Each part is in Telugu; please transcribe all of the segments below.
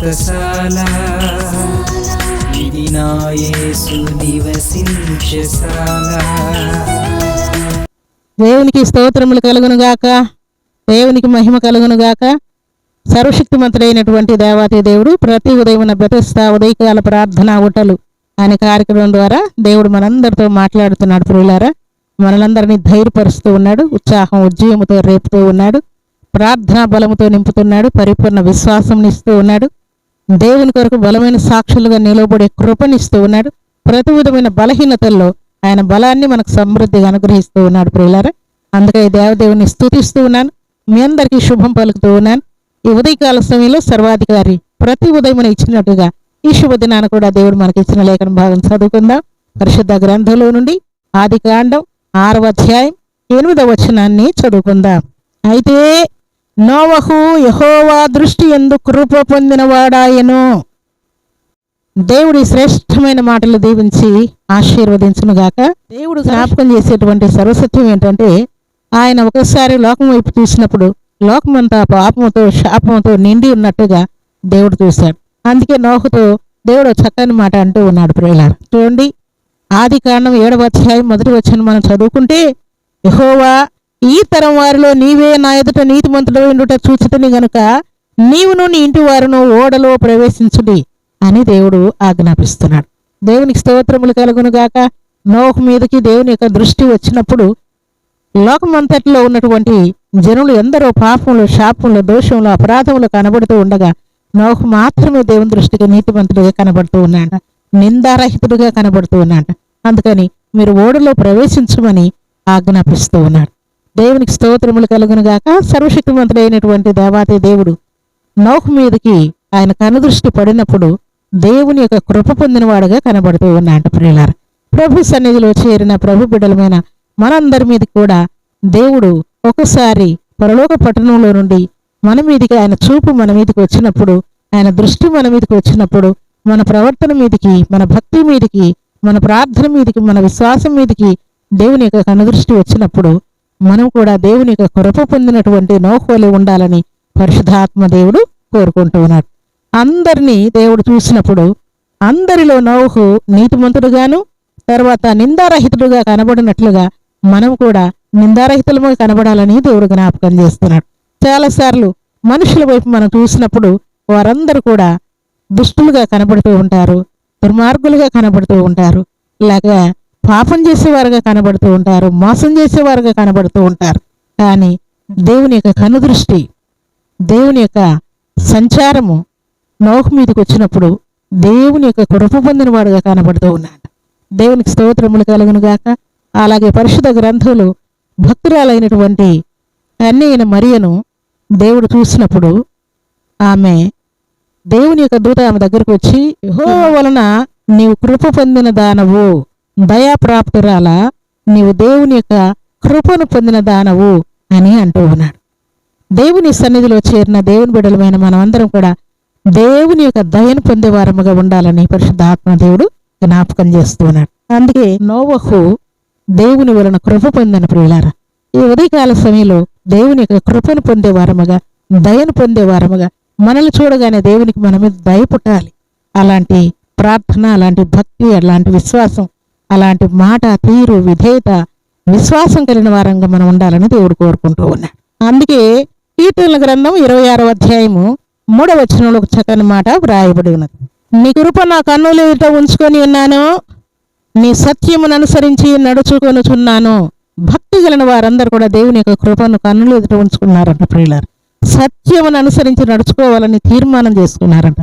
వ్రతశాల ఇది నాయసు నివసించశాల దేవునికి స్తోత్రములు కలుగును గాక దేవునికి మహిమ కలుగును గాక సర్వశక్తిమంతుడైనటువంటి దేవాతి దేవుడు ప్రతి ఉదయం బెతస్తా ఉదయకాల ప్రార్థన ఊటలు అనే కార్యక్రమం ద్వారా దేవుడు మనందరితో మాట్లాడుతున్నాడు ప్రియులారా. మనలందరినీ ధైర్యపరుస్తూ ఉన్నాడు. ఉత్సాహం ఉజ్జీవముతో రేపుతూ ఉన్నాడు. ప్రార్థనా బలముతో నింపుతున్నాడు. పరిపూర్ణ విశ్వాసం ఇస్తూ ఉన్నాడు. దేవుని కొరకు బలమైన సాక్షులుగా నిలవబడే కృపనిస్తూ ఉన్నాడు. ప్రతి విధమైన బలహీనతల్లో ఆయన బలాన్ని మనకు సమృద్ధిగా అనుగ్రహిస్తూ ఉన్నాడు ప్రియులారా. అందుకే దేవదేవుని స్థుతిస్తూ ఉన్నాను. మీ అందరికీ శుభం పలుకుతూ ఉన్నాను. ఈ ఉదయకాల సమయంలో సర్వాధికారి ప్రతి ఉదయం ఇచ్చినట్టుగా ఈ శుభదినాన కూడా దేవుడు మనకి ఇచ్చిన లేఖన భాగం చదువుకుందాం. పరిశుద్ధ గ్రంథంలో నుండి ఆది కాండం ఆరవ అధ్యాయం ఎనిమిదవ వచనాన్ని చదువుకుందాం. అయితే నోవహు యహోవా దృష్టి ఎందు కృప పొందినవాడాయను. దేవుడి శ్రేష్టమైన మాటలు దీవించి ఆశీర్వదించునుగాక. దేవుడు జ్ఞాపకం చేసేటువంటి సర్వసత్యం ఏంటంటే ఆయన ఒకసారి లోకం వైపు చూసినప్పుడు లోకమంతా పాపముతో శాపముతో నిండి ఉన్నట్టుగా దేవుడు చూశాడు. అందుకే నోహుతో దేవుడు చక్కని మాట అంటూ ఉన్నాడు ప్రియులారు. చూడండి ఆది కాండం ఏడవ అధ్యాయం మొదటి వచ్చిన మనం చదువుకుంటే యహోవా ఈ తరం వారిలో నీవే నా ఎదుట నీతిమంతుడు ఉండుట చూచితని గనుక నీవును నీ ఇంటి వారును ఓడలో ప్రవేశించుడి అని దేవుడు ఆజ్ఞాపిస్తున్నాడు. దేవునికి స్తోత్రములు కలుగును గాక. నోహు మీదకి దేవుని యొక్క దృష్టి వచ్చినప్పుడు లోకమంతట్లో ఉన్నటువంటి జనులు ఎందరో పాపములు శాపములు దోషంలో అపరాధములు కనబడుతూ ఉండగా నోహు మాత్రమే దేవుని దృష్టికి నీతిమంతుడిగా కనబడుతూ ఉన్నాడు. నిందారహితుడిగా కనబడుతూ ఉన్నాడు. అందుకని మీరు ఓడలో ప్రవేశించమని ఆజ్ఞాపిస్తూ ఉన్నాడు. దేవునికి స్తోత్రములు కలుగునుగాక సర్వశక్తిమంతుడైనటువంటి దేవాతి దేవుడు నౌహ్ మీదకి ఆయన కనుదృష్టి పడినప్పుడు దేవుని యొక్క కృప పొందినవాడుగా కనబడుతూ ఉన్నాడు ప్రియులారు. ప్రభు సన్నిధిలో చేరిన ప్రభు బిడ్డలమైన మనందరి మీద కూడా దేవుడు ఒకసారి పరలోక పట్టణంలో నుండి మన మీదికి ఆయన చూపు మన మీదకి వచ్చినప్పుడు ఆయన దృష్టి మన మీదకి వచ్చినప్పుడు మన ప్రవర్తన మీదికి మన భక్తి మీదికి మన ప్రార్థన మీదికి మన విశ్వాసం మీదికి దేవుని యొక్క కనుదృష్టి వచ్చినప్పుడు మనం కూడా దేవుని యొక్క కృప పొందినటువంటి నోహోలి ఉండాలని పరిశుధాత్మ దేవుడు కోరుకుంటూ ఉన్నాడు. అందరినీ దేవుడు చూసినప్పుడు అందరిలో నౌహు నీతిమంతుడుగాను తర్వాత నిందారహితుడుగా కనబడినట్లుగా మనం కూడా నిందారహితులముగా కనబడాలని దేవుడు జ్ఞాపకం చేస్తున్నాడు. చాలాసార్లు మనుషుల వైపు మనం చూసినప్పుడు వారందరూ కూడా దుష్టులుగా కనబడుతూ ఉంటారు దుర్మార్గులుగా కనబడుతూ ఉంటారు. ఇలాగా పాపం చేసేవారుగా కనబడుతూ ఉంటారు మోసం చేసేవారుగా కనబడుతూ ఉంటారు. కానీ దేవుని యొక్క కనుదృష్టి దేవుని యొక్క సంచారము నోకు మీదకి వచ్చినప్పుడు దేవుని యొక్క కృప పొందిన వాడుగా కనబడుతూ ఉన్నాడు. దేవునికి స్తోత్రములు కలుగును గాక. అలాగే పరిశుద్ధ గ్రంథులు భక్తురాలైనటువంటి అన్నయ్యన మరియను దేవుడు చూసినప్పుడు ఆమె దేవుని యొక్క దూత ఆమె దగ్గరకు వచ్చి యహో వలన నీవు కృప పొందిన దానవు. దయాప్రాప్తురాల నీవు దేవుని యొక్క కృపను పొందిన దానవు అని అంటూ ఉన్నాడు. దేవుని సన్నిధిలో చేరిన దేవుని బిడ్డలమైన మనమందరం కూడా దేవుని యొక్క దయను పొందేవారముగా ఉండాలని పరిశుద్ధాత్మ దేవుడు జ్ఞాపకం చేస్తున్నాడు అందుకే నోవహు దేవుని వలన కృప పొందిన ప్రియులారా ఈ ఉదయకాల సమయంలో దేవుని యొక్క కృపను పొందేవారముగా దయను పొందే వారముగా మనల్ని చూడగానే దేవునికి మన మీద దయ పుట్టాలి. అలాంటి ప్రార్థన అలాంటి భక్తి అలాంటి విశ్వాసం అలాంటి మాట తీరు విధేయత విశ్వాసం కలిగిన వారంగా మనం ఉండాలని దేవుడు కోరుకుంటూ ఉన్నాడు. అందుకే కీర్తనల గ్రంథం ఇరవై ఆరో అధ్యాయము మూడవ వచనంలో ఒక చక్కని మాట వ్రాయబడి ఉన్నది. నీ కృప నా కన్నులు ఎదుట ఉంచుకొని ఉన్నాను నీ సత్యమును అనుసరించి నడుచుకొనుచున్నాను. భక్తి కలిగిన వారందరూ కూడా దేవుని యొక్క కృపను కన్నులు ఎదుట ఉంచుకున్నారంట ప్రియులారు. సత్యమును అనుసరించి నడుచుకోవాలని తీర్మానం చేసుకున్నారంట.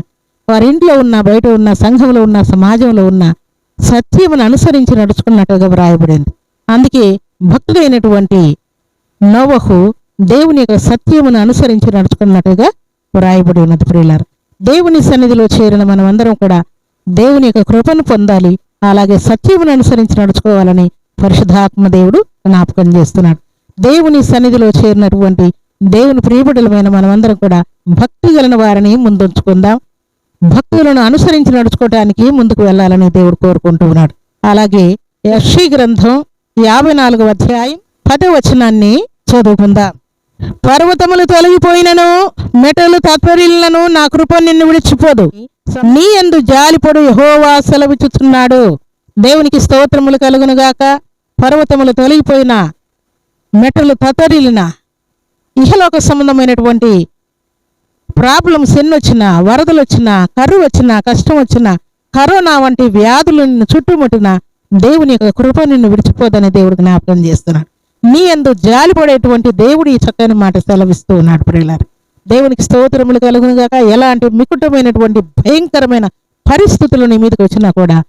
వారి ఇంట్లో ఉన్న బయట ఉన్న సంఘంలో ఉన్న సమాజంలో ఉన్న సత్యమును అనుసరించి నడుచుకున్నట్టుగా వ్రాయబడింది. అందుకే భక్తుడైనటువంటి నోవహు దేవుని యొక్క సత్యమును అనుసరించి నడుచుకున్నట్టుగా వ్రాయబడి ఉన్నది ప్రియులారు. దేవుని సన్నిధిలో చేరిన మనమందరం కూడా దేవుని యొక్క కృపను పొందాలి అలాగే సత్యమును అనుసరించి నడుచుకోవాలని పరిశుధాత్మ దేవుడు జ్ఞాపకం చేస్తున్నాడు. దేవుని సన్నిధిలో చేరినటువంటి దేవుని ప్రియబిడలమైన మనమందరం కూడా భక్తి గలన వారిని ముందుంచుకుందాం. భక్తులను అనుసరించి నడుచుకోవటానికి ముందుకు వెళ్ళాలని దేవుడు కోరుకుంటూ ఉన్నాడు. అలాగే యక్షి గ్రంథం యాభై నాలుగవ అధ్యాయం పదో వచనాన్ని చదువుకుందాం. పర్వతములు తొలగిపోయినను మెటలు తత్పరిలను నా కృప నిన్ను విడిచిపోదు. నీ ఎందు జాలిపడు యహోవా సెలవిచ్చుచున్నాడు. దేవునికి స్తోత్రములు కలుగునుగాక. పర్వతములు తొలగిపోయిన మెటలు తతరిలిన ఇహలోక సంబంధమైనటువంటి ప్రాబ్లమ్స్ ఎన్ని వచ్చినా వరదలు వచ్చినా కరువు వచ్చినా కష్టం వచ్చినా కరోనా వంటి వ్యాధులు నిన్ను చుట్టుముట్టిన దేవుని యొక్క కృప నిన్ను విడిచిపోదని దేవుడు జ్ఞాపకం చేస్తున్నాడు. నీ ఎందు జాలిపడేటువంటి దేవుడు ఈ చక్కని మాట సెలవిస్తూ ఉన్నాడు ప్రియులారు. దేవునికి స్తోత్రములు కలుగునుగాక. ఎలాంటి మికుటమైనటువంటి భయంకరమైన పరిస్థితులు నీ మీదకి వచ్చినా కూడా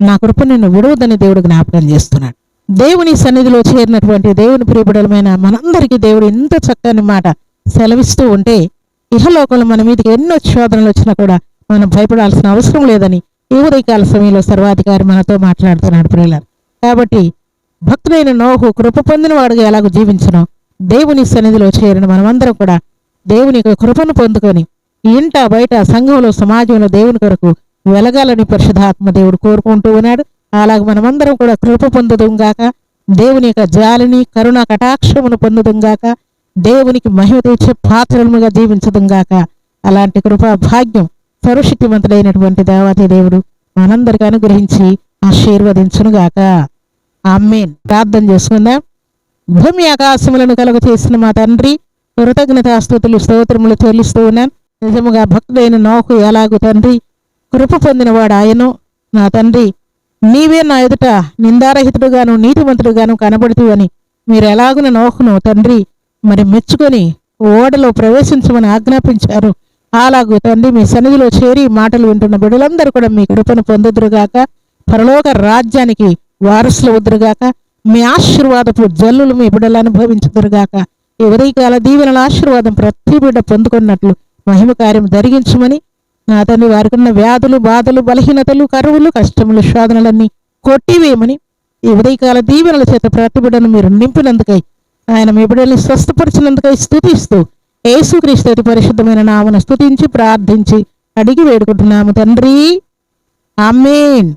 నా కృప నిన్ను విడవదని దేవుడు జ్ఞాపకం చేస్తున్నాడు. దేవుని సన్నిధిలో చేరినటువంటి దేవుని ప్రియబిడలమైన మనందరికీ దేవుడు ఇంత చక్కని మాట సెలవిస్తూ ఉంటే ఇహలోకంలో మన మీదకి ఎన్నో శోధనలు వచ్చినా కూడా మనం భయపడాల్సిన అవసరం లేదని ఈ ఉదయకాల సమయంలో సర్వాధికారి మనతో మాట్లాడుతున్నాడు ప్రియులారు. కాబట్టి భక్తుడైన నోహు కృప పొందిన వాడుగా ఎలాగో జీవించను దేవుని సన్నిధిలో చేరిన మనమందరం కూడా దేవుని యొక్క కృపను పొందుకొని ఇంట బయట సంఘంలో సమాజంలో దేవుని కొరకు వెలగాలని పరిశుధాత్మ దేవుడు కోరుకుంటూ ఉన్నాడు. అలాగే మనమందరం కూడా కృప పొందుదుంగాక దేవుని యొక్క జాలిని కరుణ కటాక్షమును పొందుదుంగాక దేవునికి మహిమ తెచ్చే పాత్రలుగా జీవించదుంగాక అలాంటి కృపా భాగ్యం సర్వశక్తిమంతుడైనటువంటి దేవాతి దేవుడు మనందరికీ అనుగ్రహించి ఆశీర్వదించునుగాక అమ్మేన్ ప్రార్థన చేసుకుందాం. భూమి ఆకాశములను కలుగ చేసిన మా తండ్రి కృతజ్ఞతాస్తుతులు స్తోత్రములు చెల్లిస్తూ ఉన్నాను నిజముగా భక్తుడైన నోకు ఎలాగు తండ్రి? కృప పొందినవాడు ఆయను. నా తండ్రి నీవే నా ఎదుట నిందారహితుడుగాను నీతిమంతుడుగాను కనబడుతూవని మీరు ఎలాగున నోకును తండ్రి? మరి మెచ్చుకొని ఓడలో ప్రవేశించమని ఆజ్ఞాపించారు. అలాగూ తండ్రి మీ సన్నిధిలో చేరి మాటలు వింటున్న బిడ్డలందరూ కూడా మీ కృపను పొందుదురుగాక. పరలోక రాజ్యానికి వారసులు వద్దురుగాక మీ ఆశీర్వాదపు జల్లులు మీ బిడ్డలు అనుభవించుదురుగాక. ఈ ఉదయకాల దీవెనల ఆశీర్వాదం ప్రతి బిడ్డ పొందుకున్నట్లు మహిమ కార్యం జరిగించమని నా తండ్రి వారికి ఉన్న వ్యాధులు బాధలు బలహీనతలు కరువులు కష్టములు శోధనలన్నీ కొట్టివేయమని ఈ ఉదయకాల దీవెనల చేత ప్రతి బిడ్డను మీరు నింపినందుకై ఆయన మీ బిడ్డల్ని స్వస్థపరిచినందుకై స్థుతిస్తూ యేసుక్రీస్తు పరిశుద్ధమైన నామను స్థుతించి ప్రార్థించి అడిగి వేడుకుంటున్నాము తండ్రి. ఆమెన్.